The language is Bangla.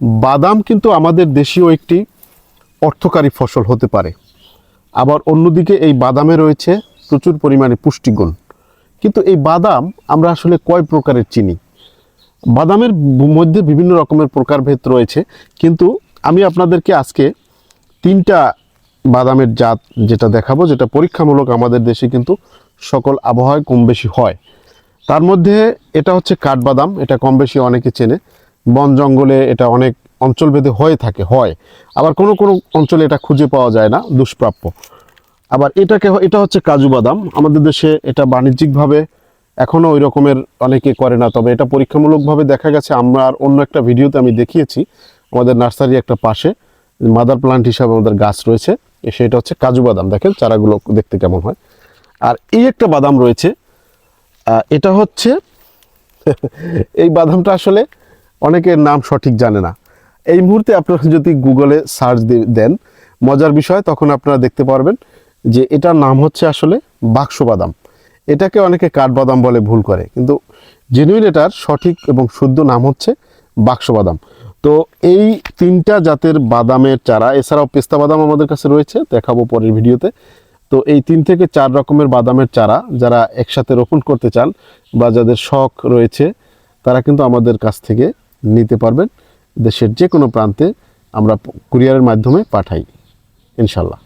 বাদাম কিন্তু আমাদের দেশীয় একটি অর্থকারী ফসল হতে পারে। আবার অন্যদিকে এই বাদামে রয়েছে প্রচুর পরিমাণে পুষ্টিগুণ। কিন্তু এই বাদাম আমরা আসলে কয় প্রকারের চিনি? বাদামের মধ্যে বিভিন্ন রকমের প্রকারভেদ রয়েছে, কিন্তু আমি আপনাদেরকে আজকে তিনটা বাদামের জাত যেটা দেখাবো, যেটা পরীক্ষামূলক আমাদের দেশে কিন্তু সকল আবহাওয়ায় কম বেশি হয়। তার মধ্যে এটা হচ্ছে কাঠবাদাম, এটা কম বেশি অনেকে চেনে। বন জঙ্গলে এটা অনেক অঞ্চলভেদে হয়ে থাকে, হয়। আবার কোনো কোনো অঞ্চলে এটা খুঁজে পাওয়া যায় না, দুষ্প্রাপ্য। আবার এটাকে এটা হচ্ছে কাজু বাদাম। আমাদের দেশে এটা বাণিজ্যিকভাবে এখনও ওই রকমের অনেকে করে না, তবে এটা পরীক্ষামূলকভাবে দেখা গেছে। আমরা আর অন্য একটা ভিডিওতে আমি দেখিয়েছি, আমাদের নার্সারি একটা পাশে, মাদার প্লান্ট হিসাবে আমাদের গাছ রয়েছে সেটা হচ্ছে কাজু বাদাম। দেখেন চারাগুলো দেখতে কেমন হয়। আর এই একটা বাদাম রয়েছে এটা হচ্ছে, এই বাদামটা আসলে অনেকের নাম সঠিক জানে না। এই মুহূর্তে আপনারা যদি গুগলে সার্চ দেন, মজার বিষয়, তখন আপনারা দেখতে পারবেন যে এটার নাম হচ্ছে আসলে বাক্স বাদাম। এটাকে অনেকে কাঠবাদাম বলে ভুল করে, কিন্তু জেনুইন এটার সঠিক এবং শুদ্ধ নাম হচ্ছে বাক্স বাদাম। তো এই তিনটা জাতের বাদামের চারা, এছাড়াও পেস্তা বাদাম আমাদের কাছে রয়েছে, দেখাবো পরের ভিডিওতে। তো এই তিন থেকে চার রকমের বাদামের চারা যারা একসাথে রোপণ করতে চান বা যাদের শখ রয়েছে, তারা কিন্তু আমাদের কাছ থেকে নিতে পারবেন। দেশের যে কোনো প্রান্তে আমরা কুরিয়ারের মাধ্যমে পাঠাই ইনশাল্লাহ।